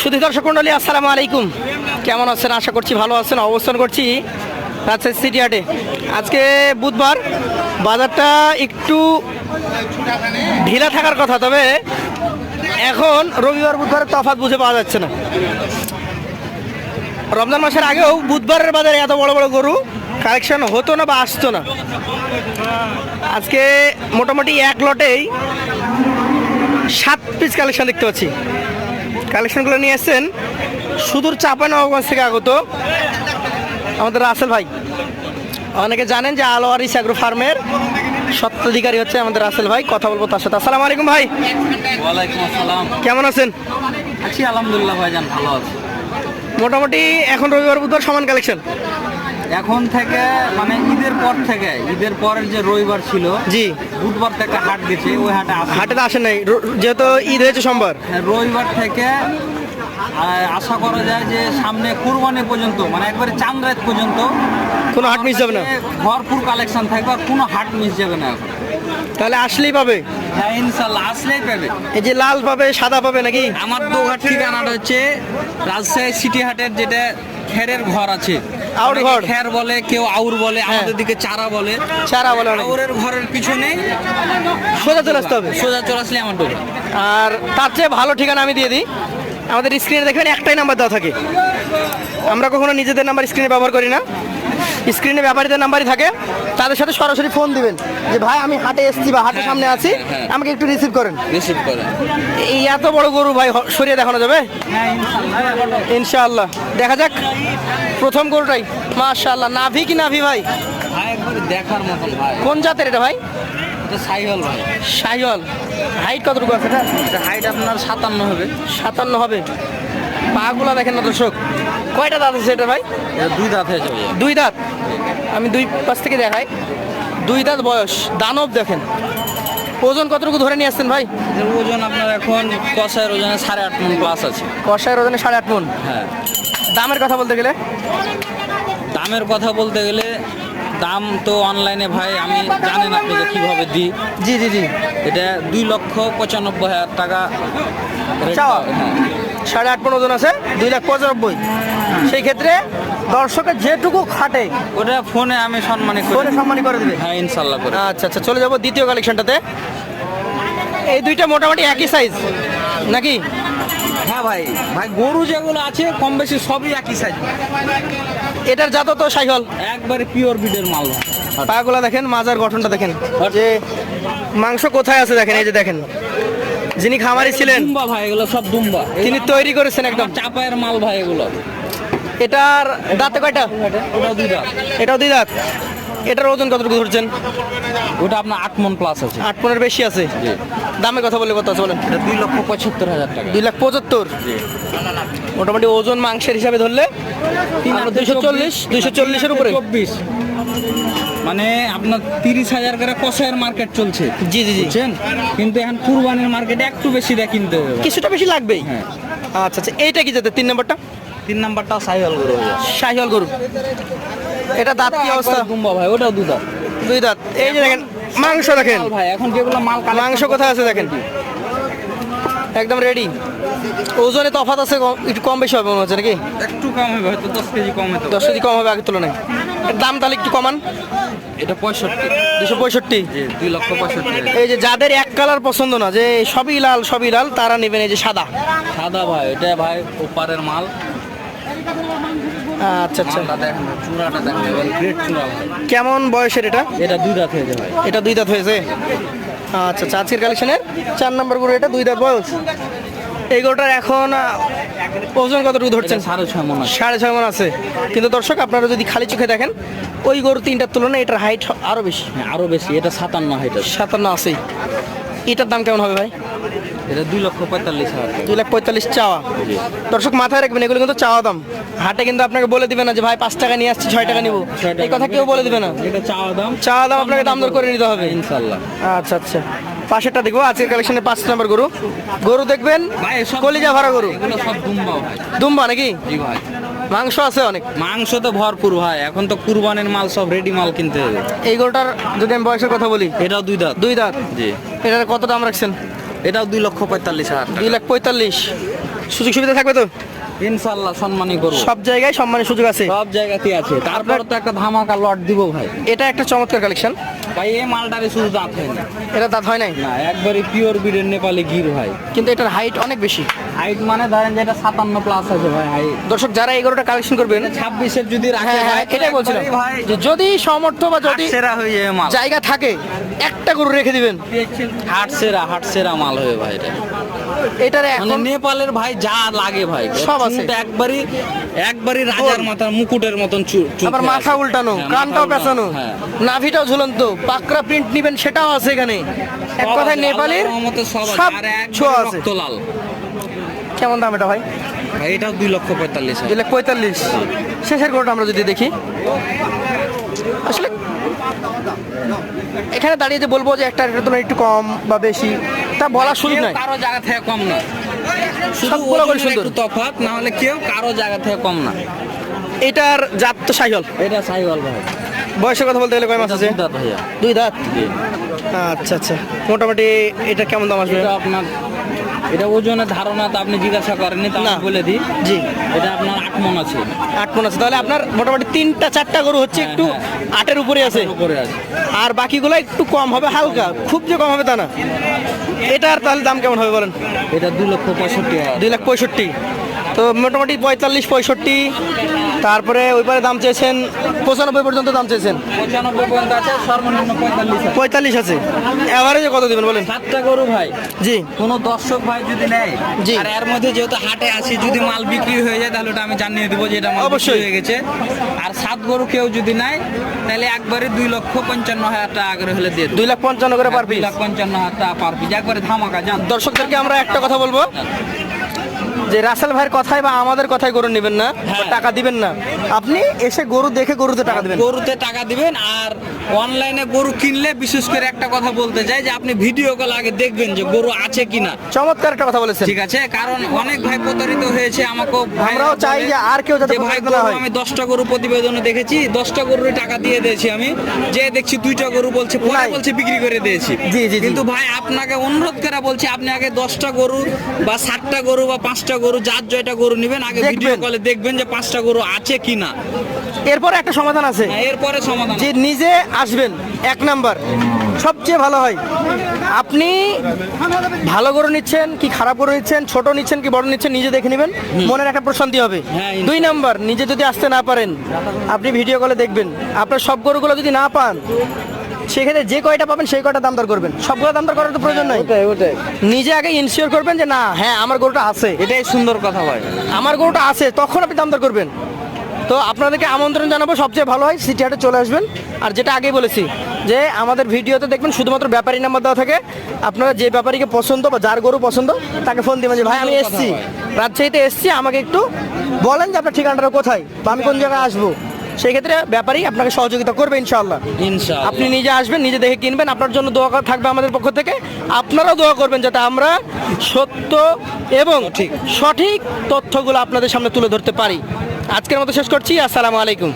সুধী দর্শক মন্ডলী, আসসালামু আলাইকুম। কেমন আছেন? আশা করছি ভালো আছেন। অবস্থান করছি রাজশাহী সিটি হাটে। আজকে বুধবার, বাজারটা একটু ঢিলা থাকার কথা, তবে এখন রবিবার বুধবারের তফাৎ বুঝে পাওয়া যাচ্ছে না। রমজান মাসের আগেও বুধবারের বাজারে এত বড় বড় গরু কালেকশন হতো না বা আসতো না। আজকে মোটামুটি এক লটেই সাত পিস কালেকশন দেখতে পাচ্ছি। কালেকশনগুলো নিয়ে এসছেন সুদূর চাপানগঞ্জ থেকে আগত আমাদের রাসেল ভাই। অনেকে জানেন যে আলোয়ার ইসাগ্রো ফার্মের সত্ত্বাধিকারী হচ্ছে আমাদের রাসেল ভাই কথা বলব তার সাথে। আসসালাম আলাইকুম ভাই। ওয়ালাইকুম আসসালাম। কেমন আছেন? আছি আলহামদুলিল্লাহ ভাইজান ভালো আছি। মোটামুটি এখন রবিবার বুধবার সমান কালেকশন। এখন থেকে মানে ঈদের পর থেকে ঈদের পরের যে রবিবার ছিল জি। বুধবার থেকে হাট গেছে ওই হাটে আসে হাটে তো আসেন নাই। যেহেতু ঈদ হয়েছে সোমবার। হ্যাঁ, রবিবার থেকে আশা করা যায় যে সামনে কুরবানি পর্যন্ত মানে একবারে চাঁদ রাত পর্যন্ত কোনো হাট মিস যাবে না? ভরপুর কালেকশন থাকবে আর কোনো হাট মিস যাবে না এখন। তাহলে আসলেই পাবে? হ্যাঁ ইনশাল্লাহ আসলেই পাবে। এই যে লাল পাবে সাদা পাবে নাকি? আমার দোঘাট ঠিকানাটা হচ্ছে রাজশাহী সিটি হাটের যেটা খেরের ঘর আছে। আউর ঘর। খের বলে কেউ আউর বলে হ্যাঁ। আমাদের দিকে চারা বলে। চারা বলে আউরের ঘরের পিছনে সোজা চলে আসতে হবে। সোজা চলে আসলে আমার দোকান আর তার চেয়ে ভালো ঠিকানা আমি দিয়ে দিই। আমাদের স্ক্রিনে দেখবেন একটাই নাম্বার দেওয়া থাকে। আমরা কখনো নিজেদের নাম্বার স্ক্রিনে ব্যবহার করি না। স্ক্রিনে ব্যাপারীদের নাম্বারই থাকে তাদের সাথে সরাসরি ফোন দিবেন যে ভাই আমি হাটে এসেছি বা হাটের সামনে আছি হ্যাঁ। আমাকে একটু রিসিভ করেন। রিসিভ করেন। এই এত বড় গরু ভাই সরিয়ে দেখানো যাবে? হ্যাঁ ইনশাআল্লাহ। দেখা যাক প্রথম গরুটাই। মাশাআল্লাহ। নাভি কি নাভি ভাই? দেখার মতন ভাই। কোন জাতের এটা ভাই? সাইহল ভাই। সাইওয়াল হাইট কতটুকু আছে এটা? হাইট আপনার সাতান্ন হবে। সাতান্ন হবে। পাগুলা দেখেন না দর্শক? কয়টা দাঁত আছে এটা ভাই? দুই দাঁত হয়ে যাবে দুই দাঁত? আমি দুই পাশ থেকে দেখাই। দুই দাঁত বয়স। দানব দেখেন। ওজন কতটুকু ধরে নিয়ে আসছেন ভাই? ওজন আপনার এখন কষায়ের ওজনে সাড়ে আট মন প্লাস আছে। কষায়ের ওজনে সাড়ে আট মন? হ্যাঁ। দামের কথা বলতে গেলে? দামের কথা বলতে গেলে দাম তো অনলাইনে ভাই আমি জানেন আপনাকে কীভাবে দিই। জি জি জি। এটা দুই লক্ষ পঁচানব্বই হাজার টাকা চাওয়া? হ্যাঁ। সাড়ে আট পনেরো জন আছে দুই লাখ পঁচানব্বই। সেই ক্ষেত্রে দর্শকের যেটুকু খাটে ওটা ফোনে আমি সম্মানিত ফোনে করি সম্মানী করে দেবে। হ্যাঁ ইনশাল্লাহ করে আচ্ছা আচ্ছা চলে যাব দ্বিতীয় কালেকশনটাতে। এই দুইটা মোটামুটি একই সাইজ নাকি? হ্যাঁ ভাই ভাই গরু যেগুলো আছে কম বেশি সবই একই সাইজ এটার জাত তো সাইহল। একবারে পিওর বিডের মাল। পাগুলা দেখেন মাজার গঠনটা দেখেন। যে মাংস কোথায় আছে দেখেন এই যে দেখেন। যিনি খামারি ছিলেন দুম্বা ভাই এগুলো সব দুম্বা। তিনি তৈরি করেছেন একদম। চাপায়ের মাল ভাই এগুলো। এটার দাঁতে কয়টা? ওটা দুই দাঁত। এটাও দুই দাঁত। এটার ওজন কতটুকু ধরছেন? ওটা আপনার আট মন প্লাস আছে। আট পনেরো বেশি আছে। দামে কথা বললে কত আছে বলেন? দুই লক্ষ পঁচাত্তর হাজার টাকা। দুই লাখ পঁচাত্তর। মোটামুটি ওজন মাংসের হিসাবে ধরলে দুইশো চল্লিশ দুইশো চল্লিশের উপরে। চব্বিশ। মানে আপনার তিরিশ হাজার করে কষায়ের মার্কেট চলছে। জি জি বুঝছেন? কিন্তু এখন কুরবানির মার্কেটে একটু বেশি দেয় কিনতে হবে। কিছুটা বেশি লাগবেই। হ্যাঁ। আচ্ছা আচ্ছা এইটা কি যাতে তিন নম্বরটা? তিন নাম্বারটা সাইহল গরু। শাহিওয়াল গরু। এটা দাঁত কি অবস্থা? দুম্বা ভাই ওটাও দুধ দুই দাঁত। এই যে দেখেন মাংস দেখেন। ভাই এখন যেগুলো মাল মাংস কোথায় আছে দেখেন? একদম রেডি ওজনে তফাৎ আছে একটু কম বেশি হবে মনে হচ্ছে নাকি? একটু কম হবে হয়তো দশ কেজি কম হতো দশ কেজি কম হবে আগের তুলনায়। দাম তাহলে একটু কমান। এটা পঁয়ষট্টি। দুশো পঁয়ষট্টি? দুই লক্ষ পঁয়ষট্টি এই যে যাদের এক কালার পছন্দ না যে সবই লাল সবই লাল তারা নেবেন এই যে সাদা। সাদা ভাই এটা ভাই ওপারের মাল। আচ্ছা আচ্ছা। কেমন বয়সের এটা? এটা দুই রাত হয়েছে ভাই। এটা দুই দাঁত হয়েছে? আচ্ছা আচ্ছা আজকের কালেকশনের চার নম্বর গরু এটা দুই দাঁত বয়স। এই গরুটার এখন ওজন কতটুকু ধরছেন? সাড়ে ছয় মন সাড়ে ছয় মন আছে। কিন্তু দর্শক আপনারা যদি খালি চোখে দেখেন ওই গরু তিনটার তুলনায় এটার হাইট আরও বেশি। আরও বেশি এটা সাতান্ন হাইট সাতান্ন আছে এটার দাম কেমন হবে ভাই? এটা দুই লক্ষ পঁয়তাল্লিশ হাজার দুই লাখ পঁয়তাল্লিশ চাওয়া। দর্শক মাথায় রাখবেন এগুলো কিন্তু চাওয়া দাম। হাটে কিন্তু আপনাকে বলে দিবে না যে ভাই পাঁচ টাকা নিয়ে আসছি ছয় টাকা নিবো। এই কথা কেউ বলে দিবে না। এটা চাওয়া দাম। চাওয়া দাম আপনাকে দাম দর করে নিতে হবে। ইনশাল্লাহ আচ্ছা আচ্ছা। পাশেরটা দেখব আজকের কালেকশনের পাঁচ নম্বর গরু। গরু দেখবেন কলিজা ভরা গরু। দুম্বা নাকি? ভাই। মাংস আছে অনেক। মাংস তো ভরপুর ভাই। এখন তো কুরবানির মাল সব রেডি মাল কিনতে হবে। এই গরুটার যদি আমি বয়সের কথা বলি এটাও দুই দাঁত। দুই দাঁত। জি। এটার কত দাম রাখছেন? এটাও দুই লক্ষ পঁয়তাল্লিশ হাজার দুই লাখ পঁয়তাল্লিশ। সুযোগ সুবিধা থাকবে তো? ইনশাল্লাহ সম্মানই করব সব জায়গায় সম্মানের সুযোগ আছে? সব জায়গাতেই আছে। তারপর তো একটা ধামাকা লট দিব ভাই। এটা একটা চমৎকার কালেকশন ভাই এই মালটারে শুধু দাঁত হয় না। এটা দাঁত হয় নাই? না একবারে পিওর বিডের নেপালি গির ভাই। কিন্তু এটার হাইট অনেক বেশি। হাইট মানে ধরেন যে এটা সাতান্ন প্লাস আছে ভাই হাইট দর্শক যারা এই গরুটা কালেকশন করবেন ছাব্বিশের যদি রাখে হ্যাঁ হ্যাঁ এটাই বলছিলাম যে যদি সমর্থ বা যদি সেরা হয়ে যায় মাল। জায়গা থাকে একটা গরু রেখে দিবেন। হাট সেরা হাট সেরা মাল হয়ে ভাই এটা। এটারে মানে এখন নেপালের ভাই যা লাগে ভাই। সব আছে। একবারই একবারই রাজার মাথার মুকুটের মতন আবার মাথা উল্টানো হ্যাঁ, কানটাও পেঁচানো হ্যাঁ। নাভিটাও ঝুলন্ত পাকরা প্রিন্ট নিবেন সেটাও আছে এখানে। এক কথায় নেপালের সব ছোঁয়া আছে। কেমন দাম এটা ভাই? ভাই এটাও দুই লক্ষ পঁয়তাল্লিশ দুই লাখ পঁয়তাল্লিশ। শেষের গরুটা আমরা যদি দেখি। আসলে এখানে দাঁড়িয়ে যে বলব যে একটা রেটের তুলনায় একটু কম বা বেশি তা বলার সুযোগ নাই। কারও জায়গা থেকে কম না। সবগুলো করে সুন্দর। তফাৎ না হলে কেউ কারও জায়গা থেকে কম না। এটার জাত তো সাইহল। এটা সাইহল ভাই। বয়সের কথা বলতে গেলে কয় মাস আছে? দুধ দাঁত ভাইয়া। দুই দাঁত? আচ্ছা আচ্ছা। মোটামুটি এটা কেমন দাম আসবে? এটা আপনার এটা ওজনের ধারণা তো আপনি জিজ্ঞাসা করেননি তা আমি না। বলে দিই। জি। এটা আপনার আট মন আছে। আট মন আছে। তাহলে আপনার মোটামুটি তিনটা চারটা গরু হচ্ছে হ্যাঁ, একটু হ্যাঁ। আটের উপরে আছে। উপরে আছে। আর বাকিগুলো একটু কম হবে হালকা। খুব যে কম হবে তা না। এটার তাহলে দাম কেমন হবে বলেন? এটা দু লক্ষ পঁয়ষট্টি দুই লাখ পঁয়ষট্টি। তো মোটামুটি পঁয়তাল্লিশ পঁয়ষট্টি। তারপরে ওই পারে দাম চেয়েছেন পঁচানব্বই পর্যন্ত দাম চেয়েছেন। পঁচানব্বই পর্যন্ত আছে সর্বনিম্ন পঁয়তাল্লিশ আছে। অ্যাভারেজে কত দেবেন বলেন? সাতটা গরু ভাই। জি। কোনো দর্শক ভাই যদি নেয় জি। আর এর মধ্যে যেহেতু হাটে আসি যদি মাল বিক্রি হয়ে যায় তাহলে ওটা আমি জানিয়ে দেবো যে এটা মাল অবশ্যই। হয়ে গেছে। আর সাত গরু কেউ যদি নেয় তাহলে একবারে দুই লক্ষ পঞ্চান্ন হাজার টাকা করে হলে দিয়ে দুই লাখ পঞ্চান্ন করে পারবি দুই লাখ পঞ্চান্ন হাজার টাকা পারবি একবারে ধামাকা জান। দর্শকদেরকে আমরা একটা কথা বলব। যে রাসেল ভাইয়ের কথায় বা আমাদের কথায় গরু নেবেন না হ্যাঁ। টাকা দিবেন না। আপনি এসে গরু দেখে গরুতে টাকা দিবেন। গরুতে টাকা দিবেন আর অনলাইনে গরু কিনলে বিশেষ করে একটা কথা বলতে চাই যে আপনি ভিডিও কল আগে দেখবেন যে গরু আছে কিনা। চমৎকার একটা কথা বলেছেন। ঠিক আছে কারণ অনেক ভাই প্রতারিত হয়েছে ভাইরা আমরাও চাই যে আর কেউ যাতে ভাই হয়। আমি দশটা গরু প্রতিবেদনে দেখেছি দশটা গরুর টাকা দিয়ে দিয়েছি আমি। যে দেখছি দুইটা গরু বলছে পরে বলছে বিক্রি করে দিয়েছি। জি, জি, জি। কিন্তু ভাই আপনাকে অনুরোধ করে বলছি আপনি আগে দশটা গরু বা সাতটা গরু বা পাঁচটা গরু যার জয়টা গরু নেবেন আগে। ভিডিও কলে দেখবেন যে পাঁচটা গরু আছে কিনা। এরপরে একটা সমাধান আছে। হ্যাঁ, এরপরে সমাধান যে নিজে আসবেন এক নাম্বার। সবচেয়ে ভালো হয়। আপনি ভালো গরু নিচ্ছেন কি খারাপ গরু নিচ্ছেন ছোট নিচ্ছেন কি বড় নিচ্ছেন নিজে দেখে নেবেন। মনের একটা প্রশান্তি হবে। হ্যাঁ, দুই নাম্বার নিজে যদি আসতে না পারেন আপনি ভিডিও কলে দেখবেন। আপনার সব গরুগুলো যদি না পান সেক্ষেত্রে যে কয়টা পাবেন সেই কয়টা দাম দর করবেন। সবগুলো দাম দর করার তো প্রয়োজন নাই। ওটাই ওটাই। নিজে আগে ইনশিওর করবেন যে না হ্যাঁ আমার গরুটা আছে। এটাই সুন্দর কথা ভাই। আমার গরুটা আছে তখন আপনি দাম দর করবেন। তো আপনাদেরকে আমন্ত্রণ জানাব সবচেয়ে ভালো হয় সিটি হাটে চলে আসবেন। আর যেটা আগেই বলেছি যে আমাদের ভিডিওতে দেখবেন শুধুমাত্র ব্যাপারী নাম্বার দেওয়া থাকে। আপনারা যে ব্যাপারীকে পছন্দ বা যার গরু পছন্দ তাকে ফোন দিবেন যে ভাই আমি এসছি। রাজশাহীতে এসছি আমাকে একটু বলেন যে আপনার ঠিকানাটা কোথায় বা আমি কোন জায়গায় আসব? সেই ক্ষেত্রে ব্যাপারী আপনাকে সহযোগিতা করবে ইনশাল্লাহ ইনশাআল্লাহ। আপনি নিজে আসবেন নিজে দেখে কিনবেন আপনার জন্য দোয়া করা থাকবে আমাদের পক্ষ থেকে। আপনারাও দোয়া করবেন যাতে আমরা সত্য এবং ঠিক সঠিক তথ্যগুলো আপনাদের সামনে তুলে ধরতে পারি। আজকের মতো শেষ করছি আসসালামু আলাইকুম।